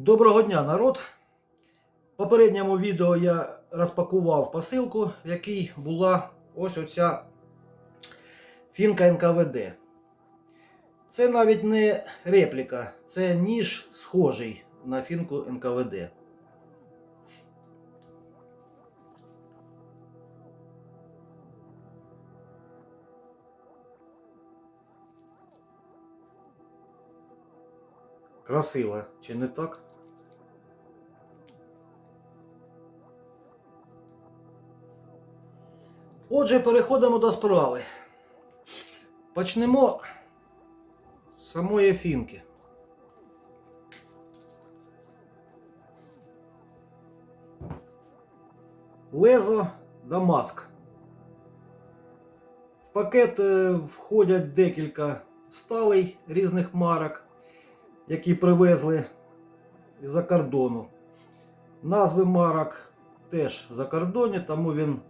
Доброго дня, народ! В попередньому відео я розпакував посилку, в якій була ось оця фінка НКВД. Це навіть не репліка, це ніж схожий на фінку НКВД. Красиво, чи не так? Отже, переходимо до справи. Почнемо з самої фінки. Лезо Дамаск. В пакет е, входять декілька сталей різних марок, які привезли з-за кордону. Назви марок теж за кордоні, тому він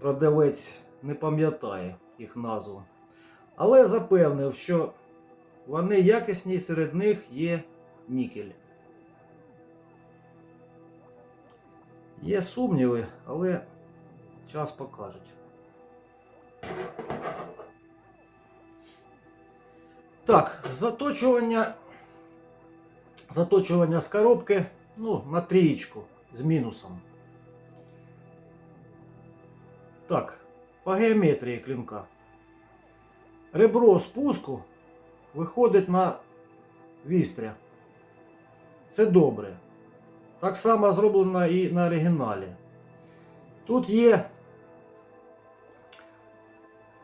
продавець не пам'ятає їх назву. Але запевнив, що вони якісні серед них є нікель. Є сумніви, але час покаже. Так, заточування, заточування з коробки ну, на трієчку з мінусом. Так, по геометрії клинка. Ребро спуску виходить на вістря. Це добре. Так само зроблено і на оригіналі. Тут є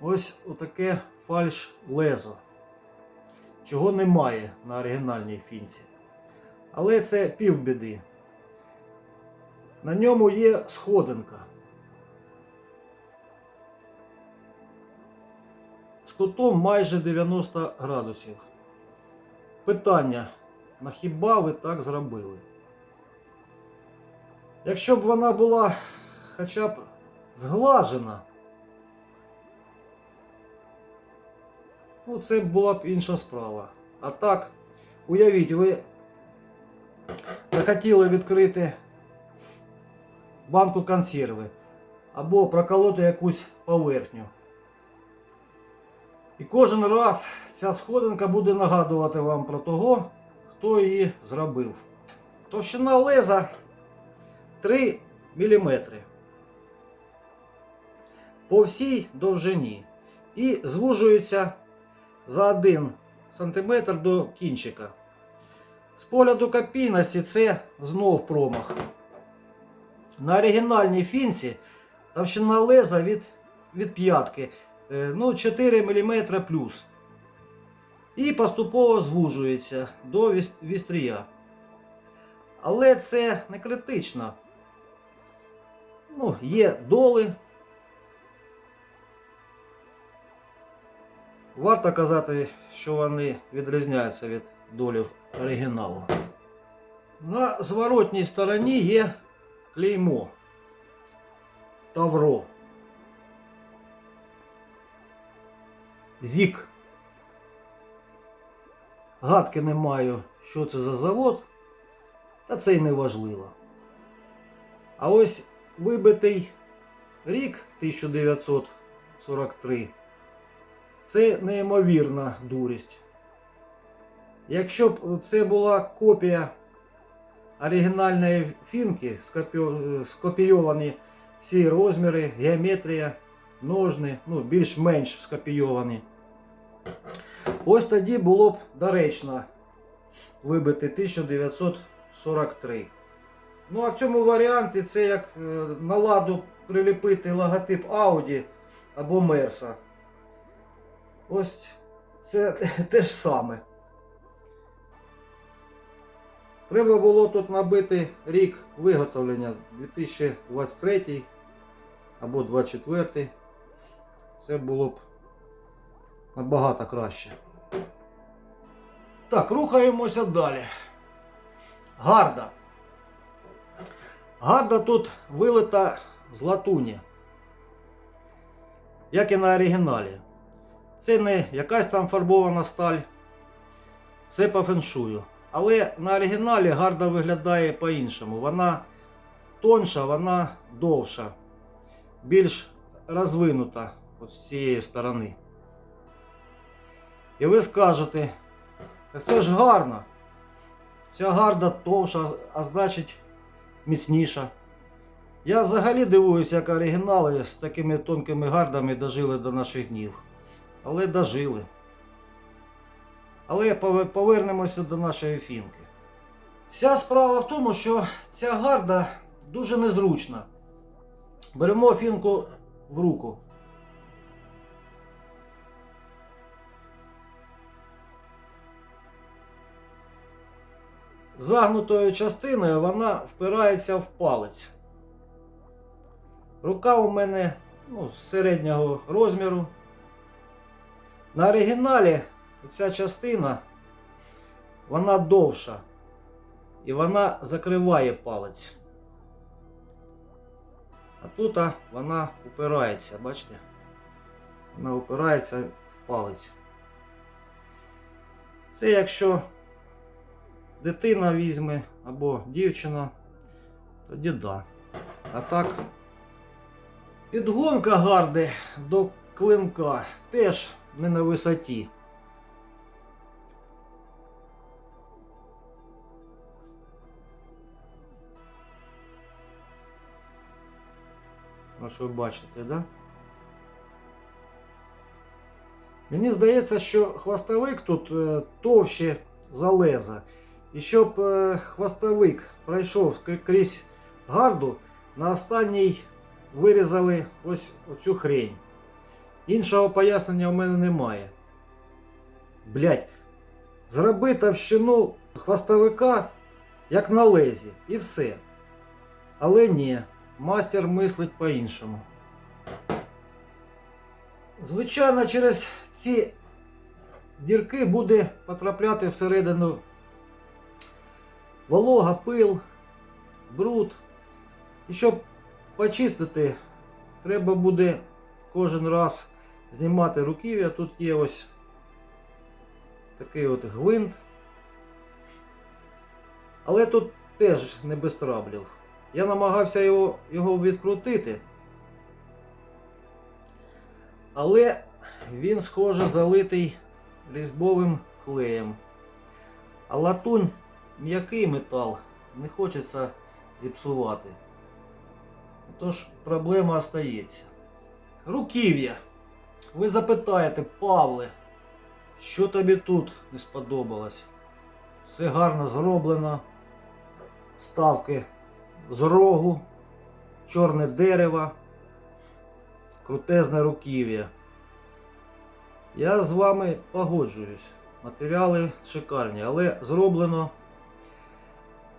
ось отаке фальш лезо, чого немає на оригінальній фінці. Але це півбіди. На ньому є сходинка. Кутом майже 90 градусів. Питання, на хіба ви так зробили? Якщо б вона була хоча б зглажена, ну це була б інша справа. А так, уявіть, ви захотіли відкрити банку консерви або проколоти якусь поверхню. І кожен раз ця сходинка буде нагадувати вам про того, хто її зробив. Товщина леза 3 мм по всій довжині. І звужується за 1 см до кінчика. З погляду копійності це знов промах. На оригінальній фінці товщина леза від, від п'ятки ну, 4 мм плюс. І поступово звужується до вістрія. Але це не критично. Ну, є доли. Варто казати, що вони відрізняються від долів оригіналу. На зворотній стороні є клеймо Тавро. Зік. Гадки не маю, що це за завод, та це й не важливо. А ось вибитий рік 1943 це неймовірна дурість. Якщо б це була копія оригінальної фінки, скопі- скопійовані всі розміри, геометрія, ножни, ну, більш-менш скопійовані. Ось тоді було б доречно вибити 1943. Ну а в цьому варіанті це як е, на ладу приліпити логотип Audi або Мерса. Ось це те ж саме. Треба було тут набити рік виготовлення 2023 або 2024. Це було б набагато краще. Так, рухаємося далі. Гарда. Гарда тут вилита з латуні. Як і на оригіналі. Це не якась там фарбована сталь. Це по феншую. Але на оригіналі гарда виглядає по-іншому. Вона тонша, вона довша, більш розвинута от з цієї сторони. І ви скажете, так це ж гарно. Ця гарда товша, а значить міцніша. Я взагалі дивуюся, як оригінали з такими тонкими гардами дожили до наших днів. Але дожили. Але повернемося до нашої фінки. Вся справа в тому, що ця гарда дуже незручна. Беремо фінку в руку. Загнутою частиною вона впирається в палець. Рука у мене ну, середнього розміру. На оригіналі ця частина вона довша і вона закриває палець. А тут а, вона упирається, бачите? Вона упирається в палець. Це якщо дитина візьме або дівчина, тоді да. А так, підгонка гарди до клинка теж не на висоті. Ось ви бачите, да? Мені здається, що хвостовик тут е, товще за леза. І щоб е, хвостовик пройшов крізь гарду, на останній вирізали ось оцю хрень. Іншого пояснення у мене немає. Блять, зроби товщину хвостовика як на лезі, і все. Але ні, мастер мислить по-іншому. Звичайно, через ці дірки буде потрапляти всередину волога, пил, бруд. І щоб почистити, треба буде кожен раз знімати руків'я. Тут є ось такий от гвинт. Але тут теж не без траблів. Я намагався його, його відкрутити. Але він, схоже, залитий різьбовим клеєм. А латунь м'який метал, не хочеться зіпсувати. Тож проблема остається. Руків'я. Ви запитаєте, Павле, що тобі тут не сподобалось? Все гарно зроблено. Ставки з рогу, чорне дерево, крутезне руків'я. Я з вами погоджуюсь. Матеріали шикарні, але зроблено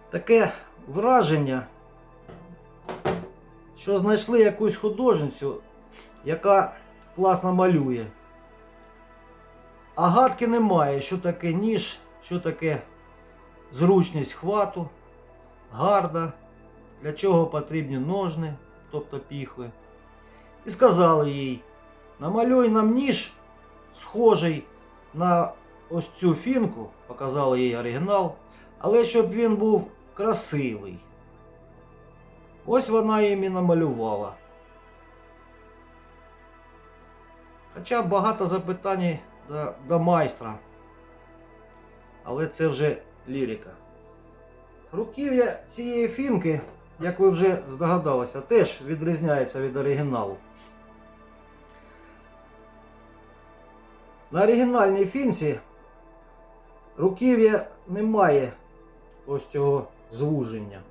таке враження, що знайшли якусь художницю, яка класно малює. А гадки немає, що таке ніж, що таке зручність хвату, гарда, для чого потрібні ножни, тобто піхви. І сказали їй, намалюй нам ніж, схожий на ось цю фінку, показали їй оригінал, але щоб він був красивий. Ось вона їм і намалювала. Хоча багато запитань до, до майстра. Але це вже лірика. Руків'я цієї фінки, як ви вже здогадалися, теж відрізняється від оригіналу. На оригінальній фінці руків'я не має ось цього звуження.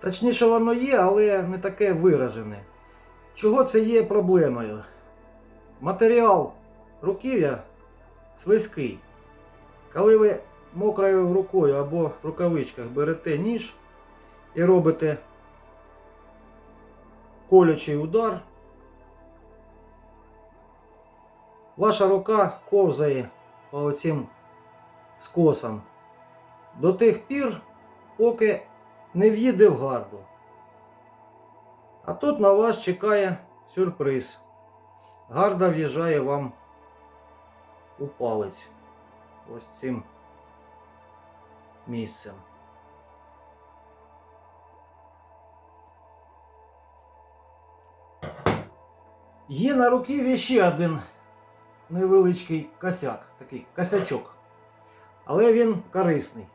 Точніше, воно є, але не таке виражене. Чого це є проблемою? Матеріал руків'я слизький. Коли ви мокрою рукою або в рукавичках берете ніж і робите колючий удар, ваша рука ковзає по оцим скосам до тих пір, поки не в'їде в гарду. А тут на вас чекає сюрприз. Гарда в'їжджає вам у палець. Ось цим місцем. Є на руків'ї ще один невеличкий косяк, такий косячок. Але він корисний.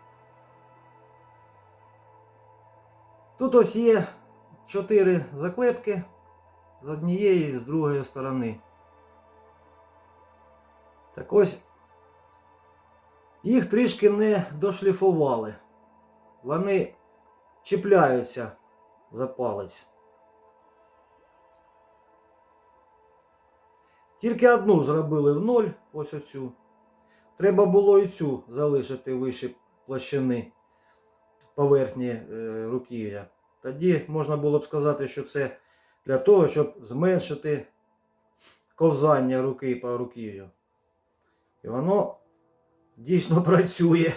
Тут ось є чотири заклепки з однієї і з другої сторони. Так ось їх трішки не дошліфували. Вони чіпляються за палець. Тільки одну зробили в ноль, ось оцю. Треба було і цю залишити вище площини поверхні е, руків'я. Тоді можна було б сказати, що це для того, щоб зменшити ковзання руки по руків'ю. І воно дійсно працює.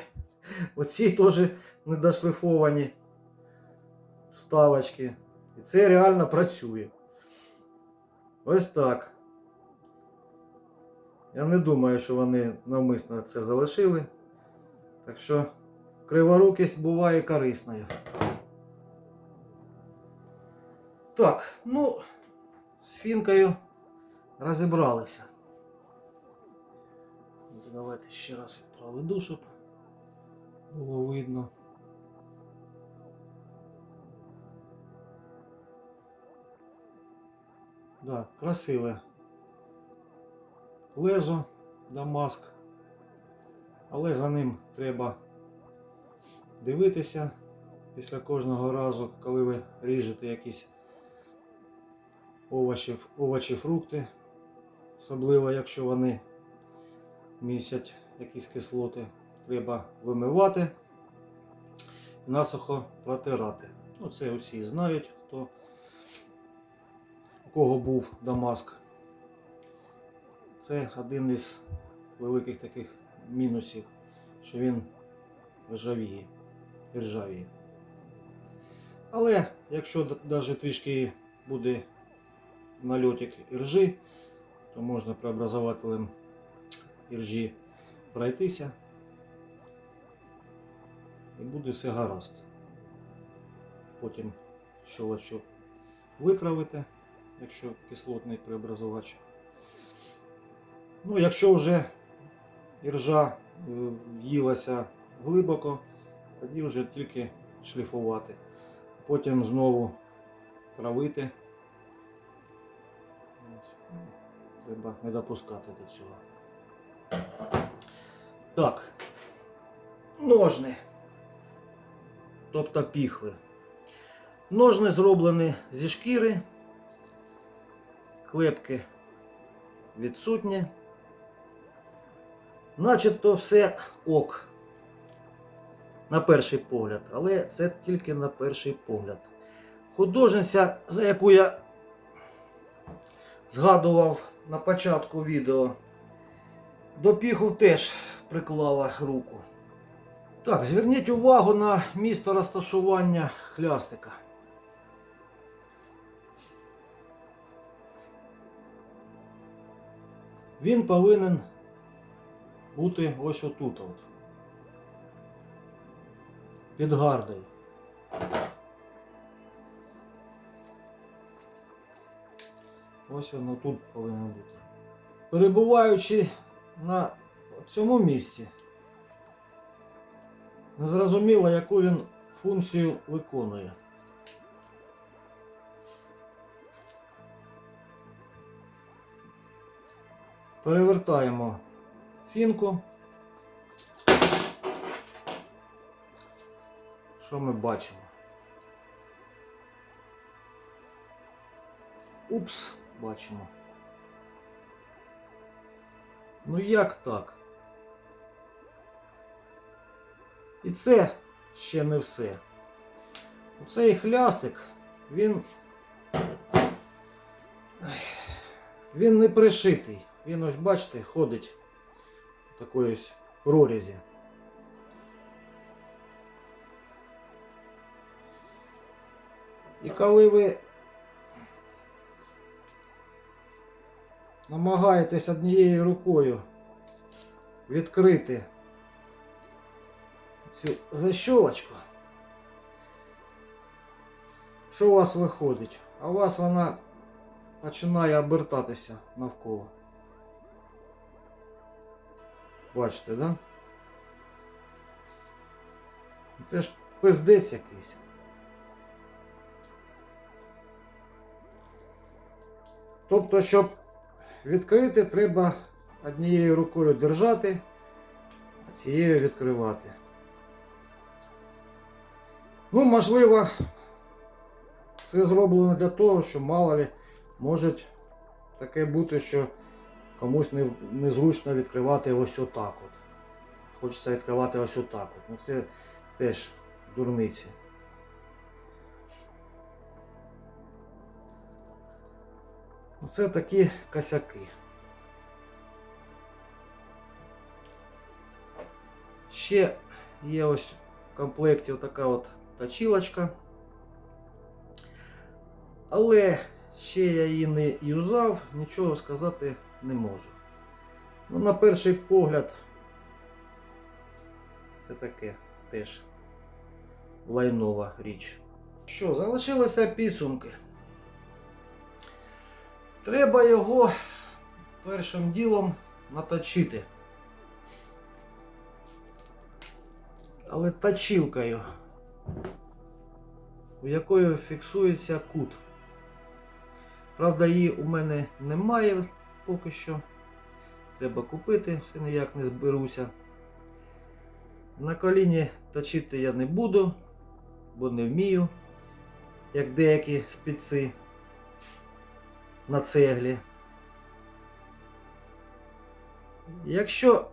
Оці теж недошлифовані вставочки. І це реально працює. Ось так. Я не думаю, що вони навмисно це залишили. Так що криворукість буває корисною. Так, ну, з фінкою розібралися. Давайте ще раз проведу, щоб було видно. Да, красиве лезо Дамаск, але за ним треба дивитися після кожного разу, коли ви ріжете якісь овочі, овочі фрукти, особливо якщо вони містять якісь кислоти, треба вимивати насухо протирати. Ну, це усі знають, хто у кого був Дамаск. Це один із великих таких мінусів, що він ржавіє, ржавіє. Але якщо навіть трішки буде нальотик іржи, то можна преобразователем іржі пройтися і буде все гаразд. Потім щолочок витравити, якщо кислотний преобразувач. Ну, якщо вже іржа е, в'їлася глибоко, тоді вже тільки шліфувати. Потім знову травити. Треба не допускати до цього. Так, ножни. Тобто піхви. Ножни зроблені зі шкіри, клепки відсутні. Начебто все ок. На перший погляд, але це тільки на перший погляд. Художниця, за яку я згадував на початку відео, до піху теж приклала руку. Так, зверніть увагу на місто розташування хлястика. Він повинен бути ось отут. От. Під гардою. Ось воно тут повинно бути. Перебуваючи на цьому місці, незрозуміло, яку він функцію виконує. Перевертаємо фінку. Що ми бачимо? Упс, бачимо. Ну як так? І це ще не все. Оцей хлястик, він. Він не пришитий. Він ось, бачите, ходить такої ось прорізі. І коли ви намагаєтесь однією рукою відкрити цю защолочку, що у вас виходить? А у вас вона починає обертатися навколо. Бачите, да? Це ж пиздець якийсь. Тобто, щоб відкрити, треба однією рукою держати, а цією відкривати. Ну, можливо, це зроблено для того, що мало ли може таке бути, що комусь не, незручно відкривати ось отак от. Хочеться відкривати ось отак от. Ну це теж дурниці. Це такі косяки. Ще є ось в комплекті така от точилочка. Але ще я її не юзав, нічого сказати не можу. Ну, на перший погляд, це таке теж лайнова річ. Що, залишилися підсумки. Треба його першим ділом наточити. Але точилкою, у якої фіксується кут. Правда, її у мене немає поки що. Треба купити, все ніяк не зберуся. На коліні точити я не буду, бо не вмію, як деякі спеці на цеглі. Якщо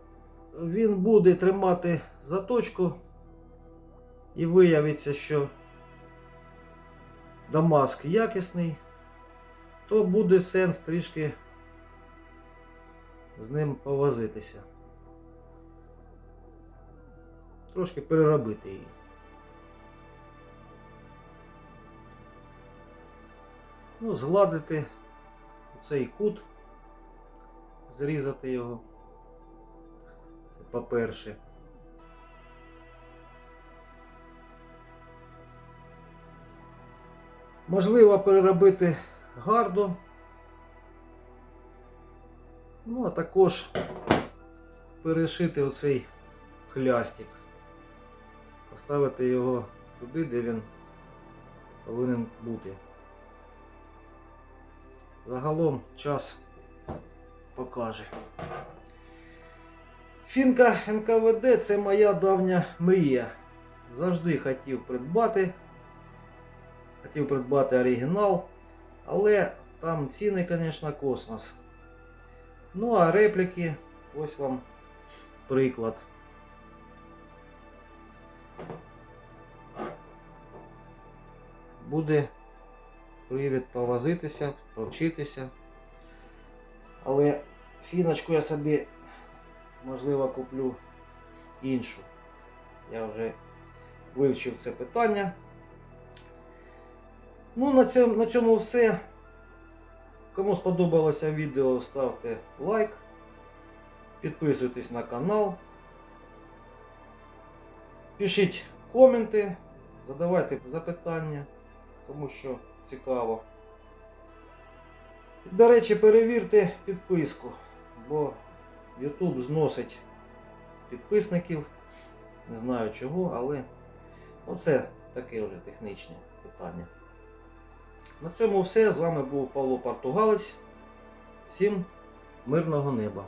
він буде тримати заточку і виявиться, що Дамаск якісний, то буде сенс трішки з ним повозитися. Трошки переробити її. Ну, згладити цей кут, зрізати його. Це по-перше. Можливо переробити гарду. Ну, а також перешити оцей хлястик. Поставити його туди, де він повинен бути. Загалом час покаже. Фінка НКВД це моя давня мрія. Завжди хотів придбати. Хотів придбати оригінал, але там ціни, звісно, космос. Ну а репліки, ось вам приклад. Буде привід повозитися, повчитися. Але фіночку я собі, можливо, куплю іншу. Я вже вивчив це питання. Ну, на цьому, на цьому все. Кому сподобалося відео, ставте лайк, підписуйтесь на канал, пишіть коменти, задавайте запитання, кому що цікаво. До речі, перевірте підписку, бо YouTube зносить підписників. Не знаю чого, але оце таке вже технічне питання. На цьому все. З вами був Павло Португалець. Всім мирного неба!